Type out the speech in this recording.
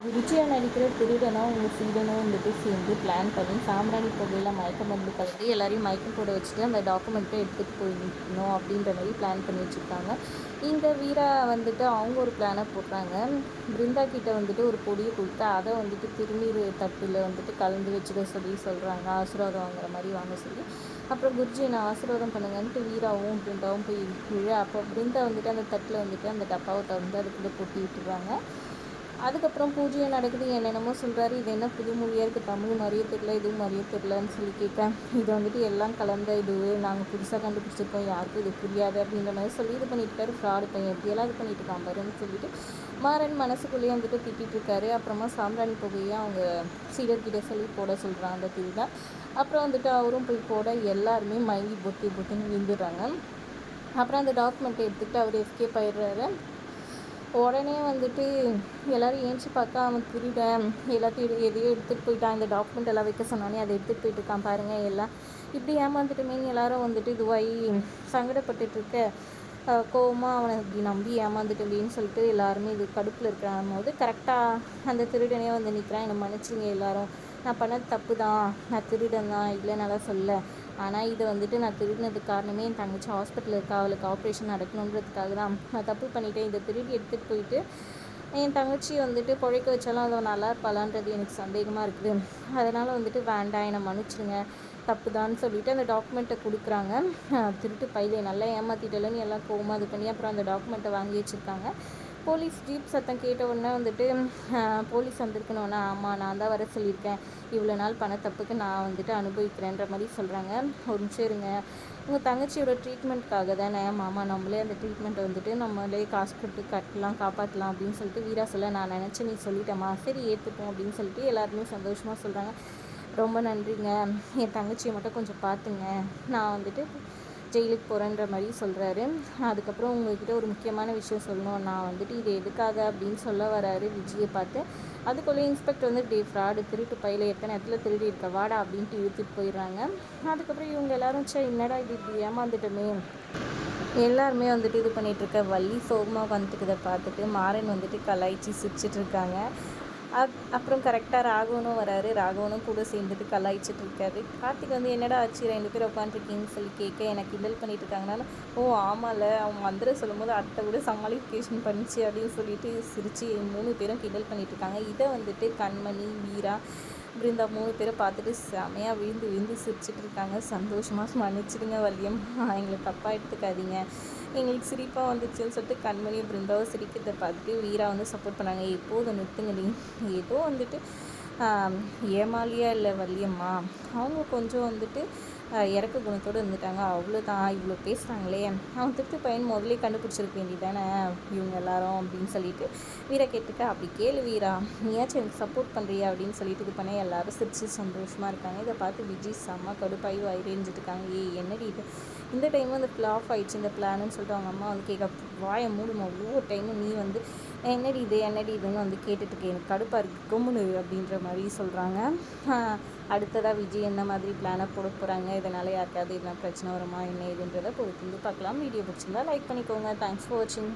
விஜயா நடிக்கிற திருடனா உங்கள் சீடனும் வந்துட்டு சேர்ந்து பிளான் பண்ணி சாம்பிராணி புகையில் மயக்க மருந்து கலந்து எல்லாரையும் மயக்கம் போட வச்சுட்டு அந்த டாக்குமெண்ட்டை எடுத்துகிட்டு போயிடணும் அப்படின்ற மாதிரி பிளான் பண்ணி வச்சுருக்காங்க. இந்த வீரா வந்துட்டு அவங்க ஒரு பிளானை போடுறாங்க. பிருந்தா கிட்ட வந்துட்டு ஒரு பொடியை கொடுத்து அதை வந்துட்டு திருநீர் தட்டில் வந்துட்டு கலந்து வச்சுக்க சொல்லி சொல்கிறாங்க ஆசீர்வாதம் வாங்குற மாதிரி வாங்க சொல்லி. அப்புறம் குருஜி நான் ஆசீர்வாதம் பண்ணுங்கன்ட்டு வீராவும் பிருந்தாவும் போய் விழ அப்போ பிருந்தா வந்துட்டு அந்த தட்டில் வந்துட்டு அந்த டப்பாவை திறந்து அதுக்குள்ளே கொட்டி விட்டுருவாங்க அதுக்கப்புறம் பூஜையும் நடக்குது என்னென்னமோ சொல்கிறாரு இது என்ன புது மொழியாக இருக்குது தமிழ் மாதிரியே தெரில இதுவும் மாதிரியே தெரிலன்னு சொல்லி கேட்டேன் இது வந்துட்டு எல்லாம் கலந்த இது. நாங்கள் புதுசாக கண்டுபிடிச்சிருக்கோம். யாருக்கும் இது புரியாது அப்படின்ற மாதிரி சொல்லி இது பண்ணிட்டு ஃப்ராடு பையன். எப்படியெல்லாம் இது பண்ணிட்டு இருக்கான் பாருன்னு சொல்லிட்டு மாறன் மனசுக்குள்ளேயே வந்துட்டு திட்டிகிட்டு இருக்காரு அப்புறமா சாம்பிராணி புகையை அவங்க சீடர்கிட்ட சொல்லி போட சொல்கிறாங்க அந்த திருவிழா அப்புறம் வந்துட்டு அவரும் போய் போட எல்லாருமே மயங்கி பொட்டி பொட்டின்னு விழுந்துடுறாங்க. அப்புறம் அந்த டாக்குமெண்ட்டை எடுத்துக்கிட்டு அவர் எஸ்கேப் ஆயிடுறாரு. உடனே வந்துட்டு எல்லோரும் ஏஞ்சி பார்த்தா அவன் திருடன் எல்லாத்தையும் எதையோ எடுத்துகிட்டு போயிட்டான். இந்த டாக்குமெண்ட் எல்லாம் வைக்க சொன்னானே அதை எடுத்துகிட்டு போயிட்டு இருக்கான் பாருங்கள் எல்லாம். இப்படி ஏமாந்துட்டுமேனு எல்லாரும் வந்துட்டு இதுவாகி சங்கடப்பட்டுட்ருக்க கோவமாக அவனை இப்படி நம்பி ஏமாந்துட்டேன்னு சொல்லிட்டு எல்லாருமே இது கடுப்பில் இருக்கிறான் போது கரெக்டாக அந்த திருடனே வந்து நிற்கிறான் என்னை மன்னிச்சிங்க எல்லாரும். நான் பண்ணது தப்பு தான் நான் திருடன் தான். இல்லை நல்லா சொல்ல. ஆனால் இதை வந்துட்டு நான் திருடினதுக்கு காரணமே என் தங்கச்சி ஹாஸ்பிட்டலில் இருக்கா அவளுக்கு ஆப்ரேஷன் நடக்கணுன்றதுக்காக தான். நான் தப்பு பண்ணிட்டேன். இதை திருடி எடுத்துகிட்டு போயிட்டு என் தங்கச்சி வந்துட்டு பிழைக்க வச்சாலும் அதை நல்லா இருப்பாளான்றது எனக்கு சந்தேகமாக இருக்குது. அதனால் வந்துட்டு வேண்டாம். என்னை மன்னிச்சிடுங்க தப்பு தான் சொல்லிவிட்டு அந்த டாக்குமெண்ட்டை கொடுக்குறாங்க. திருட்டு பையிலே நல்லா ஏமாற்றிட்டலன்னு எல்லாம் கோவமாக இது பண்ணி அப்புறம் அந்த டாக்குமெண்ட்டை வாங்கி வச்சுருக்காங்க. போலீஸ் ஜீப் சத்தம் கேட்ட உடனே வந்துட்டு போலீஸ் வந்திருக்கணுன்னா ஆமாம் நான் தான் வர சொல்லியிருக்கேன். இவ்வளோ நாள் பண தப்புக்கு நான் வந்துட்டு அனுபவிக்கிறேன்ற மாதிரி சொல்கிறாங்க ஒரு நிமிஷம் இருங்க. உங்கள் தங்கச்சியோட ட்ரீட்மெண்ட்காக தானே மாமா நம்மளே அந்த ட்ரீட்மெண்ட்டை வந்துட்டு நம்மளே காசு கொடுத்து கட்டலாம் காப்பாற்றலாம் அப்படின்னு சொல்லிட்டு வீரா சொல்ல நான் நினச்சி நீ சொல்லிட்டேம்மா. சரி ஏற்றுப்போம் அப்படின்னு சொல்லிட்டு எல்லாருமே சந்தோஷமாக சொல்கிறாங்க ரொம்ப நன்றிங்க. என் தங்கச்சியை மட்டும் கொஞ்சம் பார்த்துங்க. நான் வந்துட்டு ஜெயிலுக்கு போகிறேன்ற மாதிரி சொல்கிறாரு அதுக்கப்புறம் உங்ககிட்ட ஒரு முக்கியமான விஷயம் சொல்லணும். நான் வந்துட்டு இது எதுக்காக அப்படின்னு சொல்ல வராரு விஜயை பார்த்து. அதுக்குள்ளே இன்ஸ்பெக்டர் வந்து டே ஃப்ராடு திருட்டு பையில எத்தனை இடத்துல திருடி இருக்க? வாடா அப்படின்ட்டு இழுத்துட்டு போயிடுறாங்க. அதுக்கப்புறம் இவங்க எல்லாரும் சே என்னடா இது? இப்படி ஏமாந்துட்டோமே. எல்லாருமே வந்துட்டு இது பண்ணிகிட்ருக்க வள்ளி சோகமாக வந்துட்டு இதை பார்த்துட்டு மாறன் வந்துட்டு கலாய்ச்சி சிரிச்சிட்ருக்காங்க அப்புறம் கரெக்டாக ராகவனும் வராரு. ராகவனும் கூட சேர்ந்துட்டு கலாய்ச்சிட்டு இருக்காரு கார்த்திக் வந்து என்னடா ஆச்சு? ரெண்டு பேரும் உட்காந்துருக்கீங்கன்னு சொல்லி கேட்க எனக்கு கிண்டல் பண்ணிட்டு இருக்காங்கனால ஓ ஆமாம்ல அவங்க வந்துட சொல்லும்போது அடுத்த கூட சமாளிஃபிகேஷன் பண்ணிச்சு அப்படின்னு சொல்லிட்டு சிரித்து மூணு பேரும் கிண்டல் பண்ணிட்டு இருக்காங்க இதை வந்துட்டு கண்மணி வீரா பிருந்தா மூணு பேரை பார்த்துட்டு செமையாக விழுந்து விழுந்து சிரிச்சிட்டு இருக்காங்க. சந்தோஷமாக மன்னிச்சிடுங்க வள்ளியம். எங்களை தப்பாக எடுத்துக்காதீங்க. எங்களுக்கு சிரிப்பாக வந்துச்சுன்னு சொல்லிட்டு கண்மணியும் பிருந்தாவை சிரிக்கிறத பார்த்துட்டு வீரா வந்து சப்போர்ட் பண்ணாங்க. எப்போதும் நிறுத்துங்கடி ஏதோ வந்துட்டு ஏமாலியா இல்லை வள்ளியம்மா. அவங்க கொஞ்சம் வந்துட்டு இறக்க குணத்தோடு இருந்துட்டாங்க. அவ்வளோதான் இவ்வளோ பேசுகிறாங்களே அவன் திருப்தி பையன் முதலே கண்டுபிடிச்சிருக்க வேண்டியதானே இவங்க எல்லாரும் அப்படின்னு சொல்லிட்டு வீரா கேட்டுக்க அப்படி கேளு வீரா. நீயாச்சும் எனக்கு சப்போர்ட் பண்ணுறியா அப்படின்னு சொல்லிட்டு இது பண்ண எல்லாரும் சிரிச்சு சந்தோஷமாக இருக்காங்க. இதை பார்த்து விஜய் செம்ம கடுப்பாயி வயிறேஞ்சிட்டு ஏ என்னடி இது? இந்த டைம் வந்து ஃப்ளாப் ஆயிடுச்சு இந்த பிளான்னு சொல்லிட்டு அவங்க அம்மா வந்து கேட்க வாயை மூடுமா ஒவ்வொரு டைமும் நீ வந்து என்னடி இது என்னடி இதுன்னு வந்து கேட்டுட்டு எனக்கு கடுப்பாக இருக்குது கொம்முனு அப்படின்ற மாதிரி சொல்கிறாங்க அடுத்ததாக விஜய் என்ன மாதிரி பிளானை போட போகிறாங்க இதனால் யாருக்காவது என்ன பிரச்சனை வருமா என்ன ஏதுன்றதை பொறுத்து வந்து பார்க்கலாம். வீடியோ பிடிச்சிருந்தா லைக் பண்ணிக்கோங்க. தேங்க்ஸ் ஃபார் வாட்சிங்